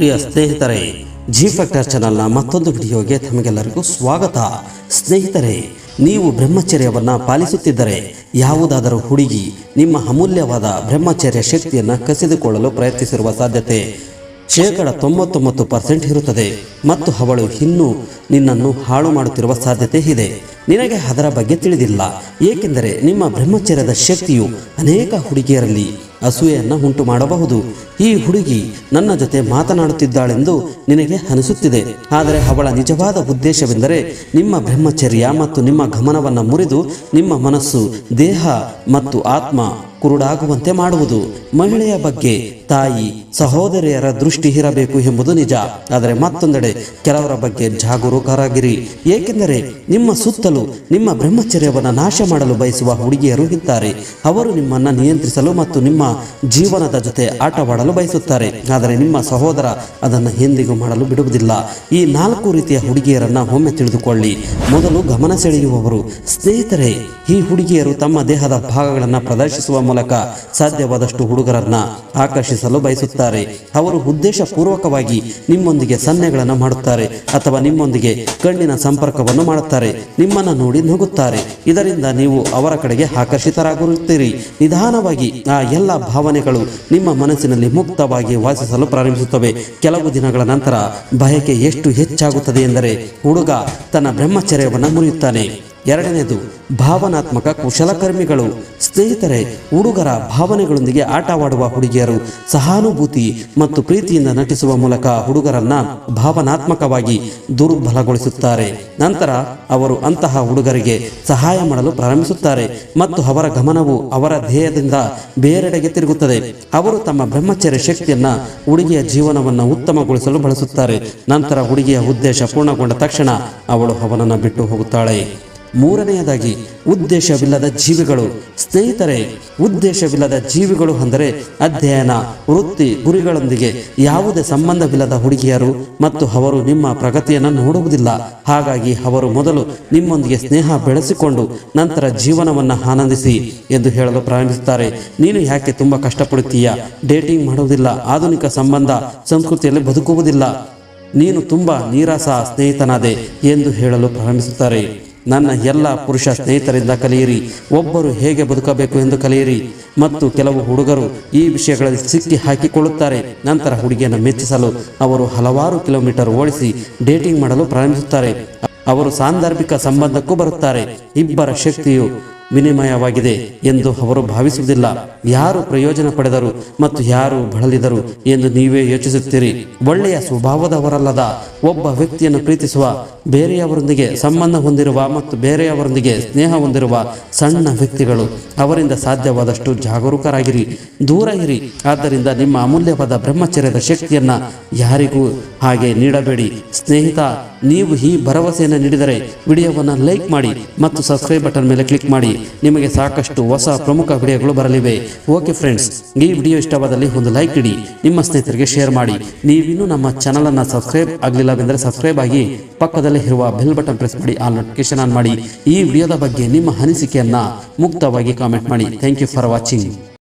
ಪ್ರಿಯ ಸ್ನೇಹಿತರೆ G factor ಚಾನಲ್ನ ಮತ್ತೊಂದು ವಿಡಿಯೋಗೆ ತಮಗೆಲ್ಲರಿಗೂ ಸ್ವಾಗತ. ಸ್ನೇಹಿತರೆ, ನೀವು ಬ್ರಹ್ಮಚರ್ಯವನ್ನು ಪಾಲಿಸುತ್ತಿದ್ದರೆ ಯಾವುದಾದರೂ ಹುಡುಗಿ ನಿಮ್ಮ ಅಮೂಲ್ಯವಾದ ಬ್ರಹ್ಮಚರ್ಯ ಶಕ್ತಿಯನ್ನು ಕಸಿದುಕೊಳ್ಳಲು ಪ್ರಯತ್ನಿಸಿರುವ ಸಾಧ್ಯತೆ. ಶೇಕಡ ತೊಂಬತ್ತೊಂಬತ್ತು ಪರ್ಸೆಂಟ್ ಇರುತ್ತದೆ. ಮತ್ತು ಅವಳು ಇನ್ನೂ ನಿನ್ನನ್ನು ಹಾಳು ಮಾಡುತ್ತಿರುವ ಸಾಧ್ಯತೆ ಇದೆ. ನಿನಗೆ ಅದರ ಬಗ್ಗೆ ತಿಳಿದಿಲ್ಲ. ಏಕೆಂದರೆ ನಿಮ್ಮ ಬ್ರಹ್ಮಚರ್ಯದ ಶಕ್ತಿಯು ಅನೇಕ ಹುಡುಗಿಯರಲ್ಲಿ ಅಸೂಯೆಯನ್ನು ಉಂಟು ಮಾಡಬಹುದು ಈ ಹುಡುಗಿ ನನ್ನ ಜೊತೆ ಮಾತನಾಡುತ್ತಿದ್ದಾಳೆಂದು ನಿನಗೆ ಅನಿಸುತ್ತಿದೆ. ಆದರೆ ಅವಳ ನಿಜವಾದ ಉದ್ದೇಶವೆಂದರೆ ನಿಮ್ಮ ಬ್ರಹ್ಮಚರ್ಯ ಮತ್ತು ನಿಮ್ಮ ಗಮನವನ್ನು ಮುರಿದು ನಿಮ್ಮ ಮನಸ್ಸು ದೇಹ ಮತ್ತು ಆತ್ಮ ಕುರುಡಾಗುವಂತೆ ಮಾಡುವುದು. ಮಹಿಳೆಯ ಬಗ್ಗೆ ತಾಯಿ, ಸಹೋದರಿಯರ ದೃಷ್ಟಿ ಇರಬೇಕು ಎಂಬುದು ನಿಜ. ಆದರೆ ಮತ್ತೊಂದೆಡೆ ಕೆಲವರ ಬಗ್ಗೆ ಜಾಗರೂಕರಾಗಿರಿ. ಏಕೆಂದರೆ ನಿಮ್ಮ ಸುತ್ತಲೂ ನಿಮ್ಮ ಬ್ರಹ್ಮಚರ್ಯವನ್ನು ನಾಶ ಮಾಡಲು ಬಯಸುವ ಹುಡುಗಿಯರು ಇದ್ದಾರೆ. ಅವರು ನಿಮ್ಮನ್ನು ನಿಯಂತ್ರಿಸಲು ಮತ್ತು ನಿಮ್ಮ ಜೀವನದ ಜೊತೆ ಆಟವಾಡಲು ಬಯಸುತ್ತಾರೆ. ಆದರೆ ನಿಮ್ಮ ಸಹೋದರ ಅದನ್ನು ಎಂದಿಗೂ ಮಾಡಲು ಬಿಡುವುದಿಲ್ಲ. ಈ ನಾಲ್ಕು ರೀತಿಯ ಹುಡುಗಿಯರನ್ನ ಒಮ್ಮೆ ತಿಳಿದುಕೊಳ್ಳಿ. ಮೊದಲು ಗಮನ ಸೆಳೆಯುವವರು, ಸ್ನೇಹಿತರೆ, ಈ ಹುಡುಗಿಯರು ತಮ್ಮ ದೇಹದ ಭಾಗಗಳನ್ನು ಪ್ರದರ್ಶಿಸುವ ಮೂಲಕ ಸಾಧ್ಯವಾದಷ್ಟು ಹುಡುಗರನ್ನ ಆಕರ್ಷಿಸಲು ಬಯಸುತ್ತಾರೆ. ಅವರು ಉದ್ದೇಶಪೂರ್ವಕವಾಗಿ ನಿಮ್ಮೊಂದಿಗೆ ಸನ್ನೆಗಳನ್ನು ಮಾಡುತ್ತಾರೆ ಅಥವಾ ನಿಮ್ಮೊಂದಿಗೆ ಕಣ್ಣಿನ ಸಂಪರ್ಕವನ್ನು ಮಾಡುತ್ತಾರೆ. ನಿಮ್ಮನ್ನು ನೋಡಿ ನುಗ್ಗುತ್ತಾರೆ ಇದರಿಂದ ನೀವು ಅವರ ಕಡೆಗೆ ಆಕರ್ಷಿತರಾಗುತ್ತೀರಿ. ನಿಧಾನವಾಗಿ ಆ ಎಲ್ಲ ಭಾವನೆಗಳು ನಿಮ್ಮ ಮನಸ್ಸಿನಲ್ಲಿ ಮುಕ್ತವಾಗಿ ವಾಸಿಸಲು ಪ್ರಾರಂಭಿಸುತ್ತವೆ. ಕೆಲವು ದಿನಗಳ ನಂತರ ಬಯಕೆ ಎಷ್ಟು ಹೆಚ್ಚಾಗುತ್ತದೆ ಎಂದರೆ ಹುಡುಗ ತನ್ನ ಬ್ರಹ್ಮಚರ್ಯವನ್ನು ಮುರಿಯುತ್ತಾನೆ. ಎರಡನೇದು ಭಾವನಾತ್ಮಕ ಕುಶಲಕರ್ಮಿಗಳು, ಸ್ನೇಹಿತರೆ, ಹುಡುಗರ ಭಾವನೆಗಳೊಂದಿಗೆ ಆಟವಾಡುವ ಹುಡುಗಿಯರು, ಸಹಾನುಭೂತಿ ಮತ್ತು ಪ್ರೀತಿಯಿಂದ ನಟಿಸುವ ಮೂಲಕ ಹುಡುಗರನ್ನ ಭಾವನಾತ್ಮಕವಾಗಿ ದುರ್ಬಲಗೊಳಿಸುತ್ತಾರೆ. ನಂತರ ಅವರು ಅಂತಹ ಹುಡುಗರಿಗೆ ಸಹಾಯ ಮಾಡಲು ಪ್ರಾರಂಭಿಸುತ್ತಾರೆ ಮತ್ತು ಅವರ ಗಮನವು ಅವರ ಧ್ಯೇಯದಿಂದ ಬೇರೆಡೆಗೆ ತಿರುಗುತ್ತದೆ. ಅವರು ತಮ್ಮ ಬ್ರಹ್ಮಚರ್ಯ ಶಕ್ತಿಯನ್ನ ಹುಡುಗಿಯ ಜೀವನವನ್ನು ಉತ್ತಮಗೊಳಿಸಲು ಬಳಸುತ್ತಾರೆ. ನಂತರ ಹುಡುಗಿಯ ಉದ್ದೇಶ ಪೂರ್ಣಗೊಂಡ ತಕ್ಷಣ ಅವಳು ಅವನನ್ನು ಬಿಟ್ಟು ಹೋಗುತ್ತಾಳೆ. ಮೂರನೆಯದಾಗಿ, ಉದ್ದೇಶವಿಲ್ಲದ ಜೀವಿಗಳು. ಸ್ನೇಹಿತರೆ, ಉದ್ದೇಶವಿಲ್ಲದ ಜೀವಿಗಳು ಅಂದರೆ ಅಧ್ಯಯನ, ವೃತ್ತಿ, ಗುರಿಗಳೊಂದಿಗೆ ಯಾವುದೇ ಸಂಬಂಧವಿಲ್ಲದ ಹುಡುಗಿಯರು ಮತ್ತು ಅವರು ನಿಮ್ಮ ಪ್ರಗತಿಯನ್ನು ನೋಡುವುದಿಲ್ಲ. ಹಾಗಾಗಿ ಅವರು ಮೊದಲು ನಿಮ್ಮೊಂದಿಗೆ ಸ್ನೇಹ ಬೆಳೆಸಿಕೊಂಡು ನಂತರ ಜೀವನವನ್ನು ಆನಂದಿಸಿ ಎಂದು ಹೇಳಲು ಪ್ರಾರಂಭಿಸುತ್ತಾರೆ. ನೀನು ಯಾಕೆ ತುಂಬ ಕಷ್ಟಪಡುತ್ತೀಯ? ಡೇಟಿಂಗ್ ಮಾಡುವುದಿಲ್ಲ, ಆಧುನಿಕ ಸಂಬಂಧ, ಸಂಸ್ಕೃತಿಯಲ್ಲಿ ಬದುಕುವುದಿಲ್ಲ. ನೀನು ತುಂಬ ನೀರಸ ಸ್ನೇಹಿತನಾದೆ ಎಂದು ಹೇಳಲು ಪ್ರಾರಂಭಿಸುತ್ತಾರೆ. ನನ್ನ ಎಲ್ಲ ಪುರುಷ ಸ್ನೇಹಿತರಿಂದ ಕಲಿಯಿರಿ. ಒಬ್ಬರು ಹೇಗೆ ಬದುಕಬೇಕು ಎಂದು ಕಲಿಯಿರಿ. ಮತ್ತು ಕೆಲವು ಹುಡುಗರು ಈ ವಿಷಯಗಳಲ್ಲಿ ಸಿಕ್ಕಿ ಹಾಕಿಕೊಳ್ಳುತ್ತಾರೆ. ನಂತರ ಹುಡುಗಿಯನ್ನು ಮೆಚ್ಚಿಸಲು ಅವರು ಹಲವಾರು ಕಿಲೋಮೀಟರ್ ಓಡಿಸಿ ಡೇಟಿಂಗ್ ಮಾಡಲು ಪ್ರಾರಂಭಿಸುತ್ತಾರೆ. ಅವರು ಸಾಂದರ್ಭಿಕ ಸಂಬಂಧಕ್ಕೂ ಬರುತ್ತಾರೆ. ಇಬ್ಬರ ಶಕ್ತಿಯು ವಿನಿಮಯವಾಗಿದೆ ಎಂದು ಅವರು ಭಾವಿಸುವುದಿಲ್ಲ. ಯಾರು ಪ್ರಯೋಜನ ಪಡೆದರು ಮತ್ತು ಯಾರು ಬಳಲಿದರು ಎಂದು ನೀವೇ ಯೋಚಿಸುತ್ತೀರಿ. ಒಳ್ಳೆಯ ಸ್ವಭಾವದವರಲ್ಲದ ಒಬ್ಬ ವ್ಯಕ್ತಿಯನ್ನು ಪ್ರೀತಿಸುವ, ಬೇರೆಯವರೊಂದಿಗೆ ಸಂಬಂಧ ಹೊಂದಿರುವ ಮತ್ತು ಬೇರೆಯವರೊಂದಿಗೆ ಸ್ನೇಹ ಹೊಂದಿರುವ ಸಣ್ಣ ವ್ಯಕ್ತಿಗಳು, ಅವರಿಂದ ಸಾಧ್ಯವಾದಷ್ಟು ಜಾಗರೂಕರಾಗಿರಿ. ದೂರ ಇರಿ. ಆದ್ದರಿಂದ ನಿಮ್ಮ ಅಮೂಲ್ಯವಾದ ಬ್ರಹ್ಮಚರ್ಯದ ಶಕ್ತಿಯನ್ನ ಯಾರಿಗೂ ಹಾಗೆ ನೀಡಬೇಡಿ. ಸ್ನೇಹಿತ ನೀವು ಈ ಭರವಸೆಯನ್ನು ನೀಡಿದರೆ ವಿಡಿಯೋವನ್ನು ಲೈಕ್ ಮಾಡಿ ಮತ್ತು ಸಬ್ಸ್ಕ್ರೈಬ್ ಬಟನ್ ಮೇಲೆ ಕ್ಲಿಕ್ ಮಾಡಿ. ನಿಮಗೆ ಸಾಕಷ್ಟು ಹೊಸ ಪ್ರಮುಖ ವಿಡಿಯೋಗಳು ಬರಲಿವೆ. ಓಕೆ ಫ್ರೆಂಡ್ಸ್, ಈ ವಿಡಿಯೋ ಇಷ್ಟವಾದಲ್ಲಿ ಒಂದು ಲೈಕ್ ಇಡಿ. ನಿಮ್ಮ ಸ್ನೇಹಿತರಿಗೆ ಶೇರ್ ಮಾಡಿ. ನೀವಿನ್ನೂ ನಮ್ಮ ಚಾನಲ್ ಅನ್ನ ಸಬ್ಸ್ಕ್ರೈಬ್ ಆಗಲಿಲ್ಲವೆಂದರೆ ಸಬ್ಸ್ಕ್ರೈಬ್ ಆಗಿ ಪಕ್ಕದಲ್ಲಿ ಇರುವ ಬೆಲ್ ಬಟನ್ ಪ್ರೆಸ್ ಮಾಡಿ, ಆಲ್ ನೋಟಿಫಿಕೇಶನ್ ಆನ್ ಮಾಡಿ. ಈ ವಿಡಿಯೋದ ಬಗ್ಗೆ ನಿಮ್ಮ ಅನಿಸಿಕೆಯನ್ನ ಮುಕ್ತವಾಗಿ ಕಾಮೆಂಟ್ ಮಾಡಿ. Thank you for watching.